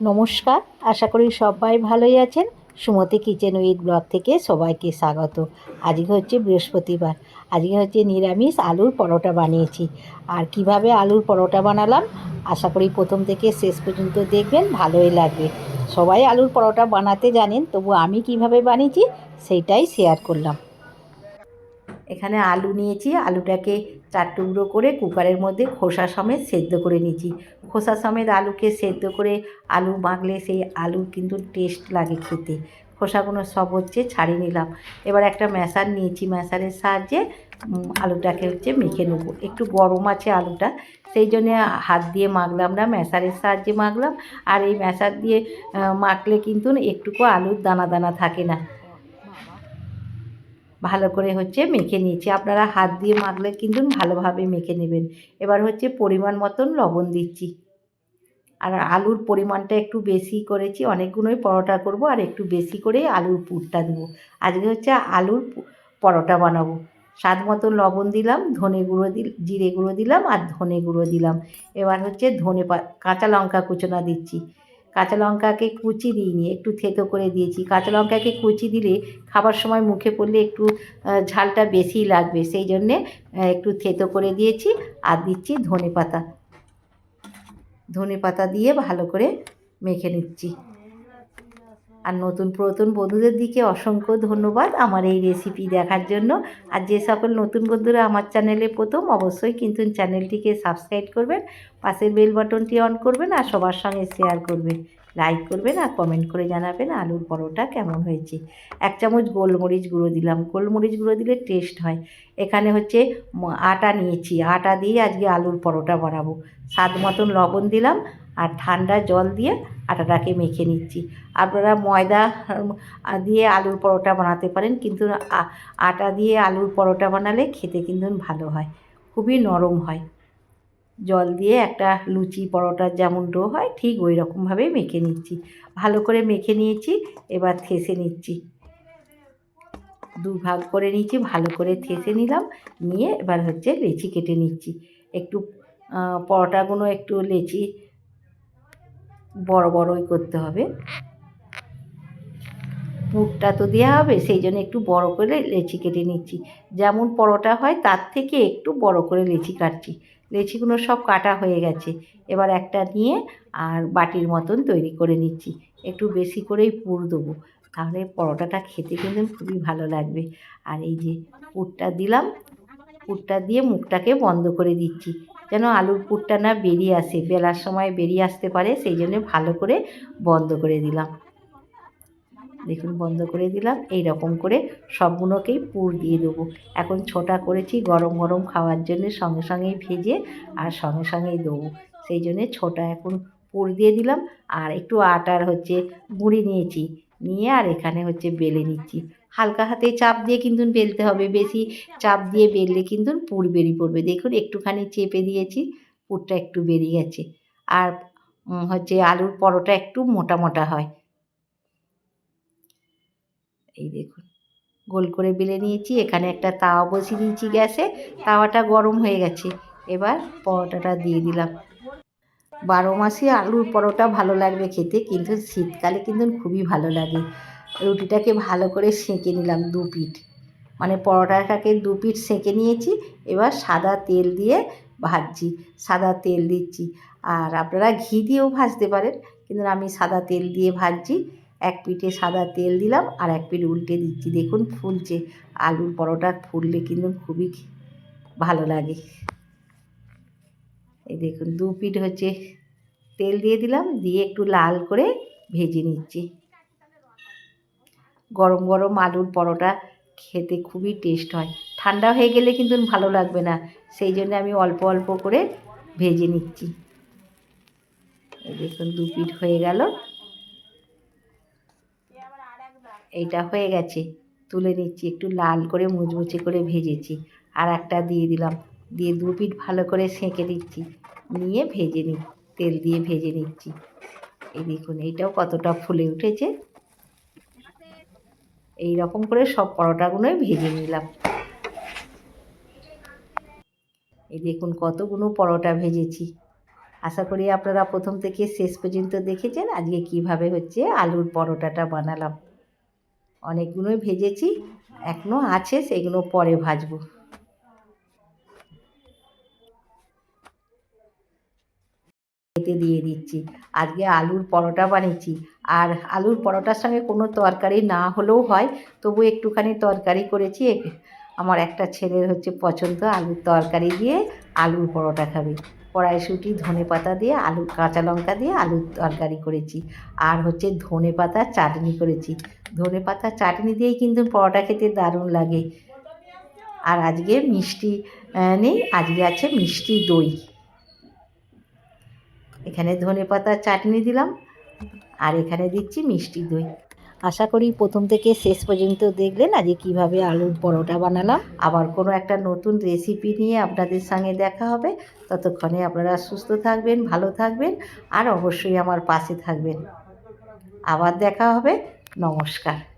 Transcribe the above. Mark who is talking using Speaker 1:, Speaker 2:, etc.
Speaker 1: নমস্কার, আশা করি সবাই ভালোই আছেন। সুমতি কিচেন উইথ ব্লগ থেকে সবাইকে স্বাগত। আজকে হচ্ছে বৃহস্পতিবার। আজকে হচ্ছে নিরামিষ আলুর পরোটা বানিয়েছি। আর কীভাবে আলুর পরোটা বানালাম, আশা করি প্রথম থেকে শেষ পর্যন্ত দেখবেন, ভালোই লাগবে। সবাই আলুর পরোটা বানাতে জানেন, তবু আমি কীভাবে বানিয়েছি, সেইটাই শেয়ার করলাম। এখানে আলু নিয়েছি, আলুটাকে চার টুকরো করে কুকারের মধ্যে খোসা সমেত সেদ্ধ করে নিয়েছি। খোসা সমেত আলুকে সেদ্ধ করে আলু মাখলে সেই আলুর কিন্তু টেস্ট লাগে খেতে। খোসাগুলো সব হচ্ছে ছাড়িয়ে নিলাম। এবার একটা ম্যাশার নিয়েছি ম্যাশারের সাহায্যে আলুটাকে হচ্ছে মেখে নেব। একটু গরম আছে আলুটা, সেই জন্যে হাত দিয়ে মাখলাম না ম্যাশারের সাহায্যে মাখলাম। আর এই ম্যাশার দিয়ে মাখলে কিন্তু একটুকু আলুর দানা দানা থাকে না। ভালো করে হচ্ছে মেখে নিয়েছি। আপনারা হাত দিয়ে মাখলে কিন্তু ভালোভাবে মেখে নেবেন। এবার হচ্ছে পরিমাণ মতন লবণ দিচ্ছি। আর আলুর পরিমাণটা একটু বেশি করেছি, অনেকগুলোই পরোটা করব আর একটু বেশি করে আলুর পুরটা দেবো। আজকে হচ্ছে আলুর পরোটা বানাবো। স্বাদ মতো লবণ দিলাম, ধনে গুঁড়ো দিল, জিরে গুঁড়ো দিলাম আর ধনে গুঁড়ো দিলাম। এবার হচ্ছে ধনে কাঁচা লঙ্কা কুচনা দিচ্ছি। কাঁচা লঙ্কাকে কুচি দিইনি একটু থেতো করে দিয়েছি। কাঁচা লঙ্কাকে কুচি দিলে খাবার সময় মুখে পড়লে একটু ঝালটা বেশি লাগবে। সেই জন্যে একটু থেতো করে দিয়েছি আর দিচ্ছি ধনে পাতা ধনে পাতা দিয়ে ভালো করে মেখে নিচ্ছি। আর নতুন পুরাতন বন্ধুদের দিকে অসংখ্য ধন্যবাদ আমার এই রেসিপি দেখার জন্য। আর যে সকল নতুন বন্ধুরা আমার চ্যানেলে প্রথম, অবশ্যই কিন্তু চ্যানেলটিকে সাবস্ক্রাইব করবেন, পাশের বেল বাটনটি অন করবেন আর সবার সঙ্গে শেয়ার করবেন। লাইক করবেন আর কমেন্ট করে জানাবেন আলুর পরোটা কেমন হয়েছে। এক চামচ গোলমরিচ গুঁড়ো দিলাম। গোলমরিচ গুঁড়ো দিলে টেস্ট হয়। এখানে হচ্ছে আটা নিয়েছি। আটা দিয়ে আজকে আলুর পরোটা বানাবো। স্বাদ মতন লবণ দিলাম। আর ঠান্ডা জল দিয়ে আটাটাকে মেখে নিচ্ছি। আপনারা ময়দা দিয়ে আলুর পরোটা বানাতে পারেন, কিন্তু আটা দিয়ে আলুর পরোটা বানালে খেতে কিন্তু ভালো হয়, খুবই নরম হয়। জল দিয়ে একটা লুচি, পরোটার যেমন ডো হয়, ঠিক ওই রকমভাবেই মেখে নিচ্ছি। ভালো করে মেখে নিয়েছি, এবার থেসে নিচ্ছি। দু ভাগ করে নিচ্ছি ভালো করে থেসে নিলাম, নিয়ে এবার হচ্ছে লেচি কেটে নিচ্ছি। একটু পরোটাগুলো একটু লেচি বড় বড়ই করতে হবে। পুরটা তো দেওয়া হবে, সেই জন্য একটু বড় করে লেচি কেটে নিচ্ছি। যেমন পরোটা হয়, তার থেকে একটু বড় করে লেচি কাটছি। লেচিগুলো সব কাটা হয়ে গেছে। এবার একটা নিয়ে আর বাটির মতন তৈরি করে নিচ্ছি। একটু বেশি করেই পুর দেবো। তাহলে পরোটাটা খেতে কিন্তু খুবই ভালো লাগবে। আর এই যে পুরটা দিলাম, পুরটা দিয়ে মুখটাকে বন্ধ করে দিচ্ছি। যেন আলুর পুরটা না বেরিয়ে আসে, বেলার সময় বেরিয়ে আসতে পারে, সেই জন্য ভালো করে বন্ধ করে দিলাম। দেখুন, বন্ধ করে দিলাম এই রকম করে সবগুলোকেই পুর দিয়ে দেবো। এখন ছোটা করেছি গরম গরম খাওয়ার জন্য সঙ্গে সঙ্গেই ভেজে আর সঙ্গে সঙ্গেই দেবো। সেই জন্যে ছোটা এখন পুর দিয়ে দিলাম আর একটু আটার হচ্ছে গুঁড়ি নিয়েছি, নিয়ে আর এখানে হচ্ছে বেলে নিচ্ছি। হালকা হাতে চাপ দিয়ে কিন্তু বেলতে হবে। বেশি চাপ দিয়ে বেললে কিন্তু পুর বেরিয়ে পড়বে। দেখুন, একটুখানি চেপে দিয়েছি, পুরটা একটু বেরিয়ে গেছে। আর হচ্ছে আলুর পরোটা একটু মোটা মোটা হয়। এই দেখুন, গোল করে বেলে নিয়েছি। এখানে একটা তাওয়া বসিয়ে দিয়েছি গ্যাসে। তাওয়াটা গরম হয়ে গেছে। এবার পরোটাটা দিয়ে দিলাম। বারো মাসে আলুর পরোটা ভালো লাগবে খেতে, কিন্তু শীতকালে কিন্তু খুবই ভালো লাগে। রুটিটাকে ভালো করে সেঁকে নিলাম দু পিঠ। মানে পরোটাটাকে দু পিঠ সেঁকে নিয়েছি, এবার সাদা তেল দিয়ে ভাজছি, সাদা তেল দিচ্ছি। আর আপনারা ঘি দিয়েও ভাজতে পারেন, কিন্তু আমি সাদা তেল দিয়ে ভাজছি। এক পিঠে সাদা তেল দিলাম আর এক পিঠ উল্টে দিচ্ছি। দেখুন ফুলছে, আলুর পরোটা ফুললে কিন্তু খুবই ভালো লাগে। এই দেখুন দু পিঠ হচ্ছে, তেল দিয়ে দিলাম, দিয়ে একটু লাল করে ভেজে নিচ্ছি। গরম গরম আলুর পরোটা খেতে খুবই টেস্ট হয়। ঠান্ডা হয়ে গেলে কিন্তু ভালো লাগবে না, সেই জন্য আমি অল্প অল্প করে ভেজে নিচ্ছি। দেখুন, দু পিঠ হয়ে গেল। এইটা হয়ে গেছে। তুলে নিচ্ছি, একটু লাল করে মুচমুচে করে ভেজেছি। আর একটা দিয়ে দিলাম। দিয়ে দু পিঠ ভালো করে সেঁকে দিচ্ছি নিয়ে ভেজে নিই, তেল দিয়ে ভেজে নিচ্ছি। এই দেখুন, এইটাও কতটা ফুলে উঠেছে। এই রকম করে সব পরোটাগুলোই ভেজে নিলাম। এই দেখুন কতগুলো পরোটা ভেজেছি। আশা করি আপনারা প্রথম থেকে শেষ পর্যন্ত দেখেছেন আজকে কীভাবে হচ্ছে আলুর পরোটাটা বানালাম। অনেকগুলোই ভেজেছি এখনও আছে, সেগুলো পরে ভাজবো। খেতে দিয়ে দিচ্ছি। আজকে আলুর পরোটা বানিয়েছি। আর আলুর পরোটার সঙ্গে কোনো তরকারি না হলেও হয়, তবু একটুখানি তরকারি করেছি। আমার একটা ছেলের হচ্ছে পছন্দ, আলুর তরকারি দিয়ে আলুর পরোটা খাবে। কড়াইশুঁটি, ধনে পাতা দিয়ে আলু, কাঁচা লঙ্কা দিয়ে আলুর তরকারি করেছি। আর হচ্ছে ধনে পাতার চাটনি করেছি। ধনে পাতার চাটনি দিয়েই কিন্তু পরোটা খেতে দারুণ লাগে। আর আজকে মিষ্টি নেই, আজকে আছে মিষ্টি দই। এখানে ধনে পাতার চাটনি দিলাম আর এখানে দিচ্ছি মিষ্টি দই। আশা করি প্রথম থেকে শেষ পর্যন্ত দেখলেন আজকে কীভাবে আলুর পরোটা বানালাম। আবার কোনো একটা নতুন রেসিপি নিয়ে আপনাদের সঙ্গে দেখা হবে। ততক্ষণে আপনারা সুস্থ থাকবেন, ভালো থাকবেন আর অবশ্যই আমার পাশে থাকবেন। আবার দেখা হবে। নমস্কার।